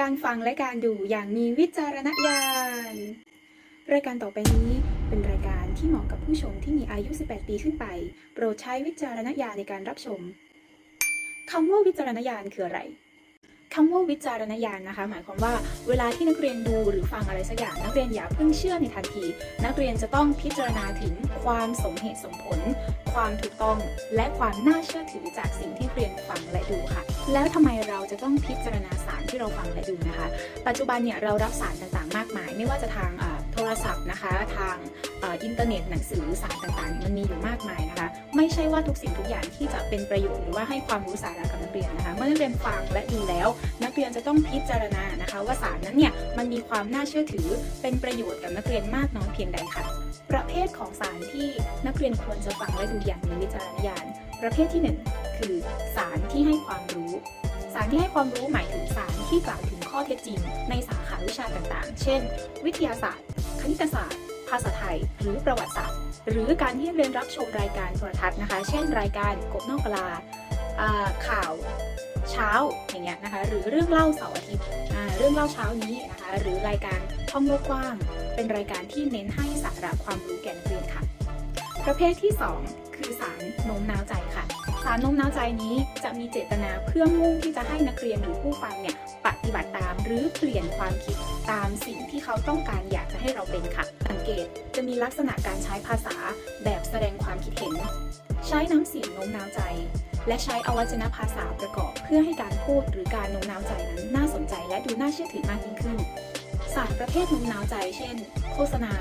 การฟังและการดูอย่างมีวิจารณญาณ รายการต่อไปนี้เป็นรายการที่เหมาะกับผู้ชมที่มีอายุ 18 ปีขึ้นไป โปรดใช้วิจารณญาณในการรับชม คำว่าวิจารณญาณคืออะไรคำว่าวิจารณญาณนะคะ หมายความว่าเวลาที่นักเรียนดูหรือฟังอะไรสักอย่างนักเรียนอย่าเพิ่งเชื่อในทันที นักเรียนจะต้องพิจารณาถึงความสมเหตุสมผล ความถูกต้อง และความน่าเชื่อถือจากสิ่งที่เรียนฟังและดูค่ะ แล้วทำไมเราจะต้องพิจารณาสารที่เราฟังและดูนะคะ ปัจจุบันเนี่ยเรารับสารต่างๆ มากมาย ไม่ว่าจะทางโทรศัพท์นะคะ ทางอ,อินเทอร์เน็ตหนังสือสารต่างๆ มันมีอยู่มากมายนะคะ ไม่ใช่ว่าทุกสิ่งทุกอย่างที่จะเป็นประโยชน์หรือว่าให้ความรู้สาระกับนักเรียนนะคะ เมื่อนักเรียนฟังและดูแล้ว นักเรียนจะต้องพิจารณานะคะ ว่าสารนั้นเนี่ยมันมีความน่าเชื่อถือเป็นประโยชน์กับนักเรียนมากน้อยเพียงใดค่ะ ประเภทของสารที่นักเรียนควรจะฟังและดูอย่างมีวิจารณญาณประเภทที่หนึ่ง คือสารที่ให้ความรู้สารที่ให้ความรู้หมายถึงสารที่กล่าวถึงข้อเท็จจริง ในสาขาวิชาต่างๆ เช่น วิทยาศาสตร์ คณิตศาสตร์ ภาษาไทย หรือประวัติศาสตร์ หรือการที่เรียนรับชมรายการโทรทัศน์นะคะ เช่น รายการกบนอกกลาาข่าวเช้าอย่างเงี้ยนะคะ หรือเรื่องเล่าเสาร์อาทิตย์เรื่องเล่าเช้านี้นะคะ หรือรายการท่องโลกกว้าง เป็นรายการที่เน้นให้สาระความรู้แก่นักเรียนค่ะ ประเภทที่ 2 คือสารโน้มน้าวใจค่ะ สารโน้มน้าวใจนี้จะมีเจตนาเพื่อมุ่งที่จะให้นักเรียนหรือผู้ฟังเนี่ยปฏิบัติตามหรือเปลี่ยนความคิดตามสิ่งที่เขาต้องการอยากจะให้เราเป็นค่ะ สังเกตจะมีลักษณะการใช้ภาษาแบบแสดงความคิดเห็น ใช้น้ำเสียงโน้มน้าวใจ และใช้อวัจนภาษาประกอบ เพื่อให้การพูดหรือการโน้มน้าวใจนั้นน่าสนใจ และดูน่าเชื่อถือมากยิ่งขึ้นสารประเภทโน้มน้าวใจ เช่น โฆษณา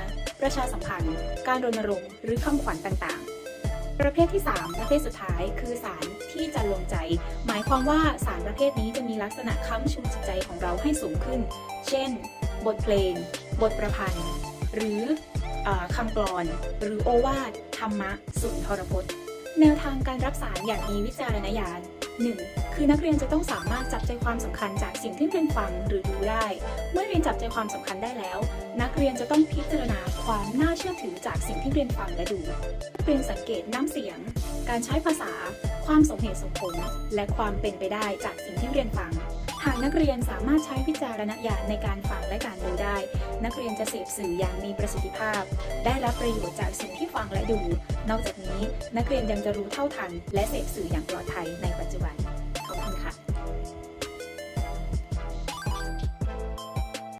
ประชาสัมพันธ์ การรณรงค์ หรือคำขวัญต่างๆ ประเภทที่ 3 ประเภทสุดท้ายคือสารที่จะลงใจ หมายความว่าสารประเภทนี้จะมีลักษณะค้ำชูจิตใจของเราให้สูงขึ้น เช่น บทเพลง บทประพันธ์ หรือออคำกลอน หรือโอวาทธรรมะสุนทรพจน์ แนวทางการรับสารอย่างมีวิจารณญาณ 1. คือนักเรียนจะต้องสามารถจับใจความสำคัญจากสิ่งที่เรียนฟังหรือดูได้ เมื่อเรียนจับใจความสำคัญได้แล้ว นักเรียนจะต้องพิจารณาความน่าเชื่อถือจากสิ่งที่เรียนฟังและดูเรียนสังเกตน้ำเสียง การใช้ภาษา ความสมเหตุสมผล และความเป็นไปได้จากสิ่งที่เรียนฟัง หากนักเรียนสามารถใช้วิจารณญาณในการฟังและการดูได้ นักเรียนจะเสพสื่ออย่างมีประสิทธิภาพ ได้รับประโยชน์จากสิ่งที่ฟังและดู นอกจากนี้นักเรียนยังจะรู้เท่าทัน และเสพสื่ออย่างปลอดภัยในปัจจุบัน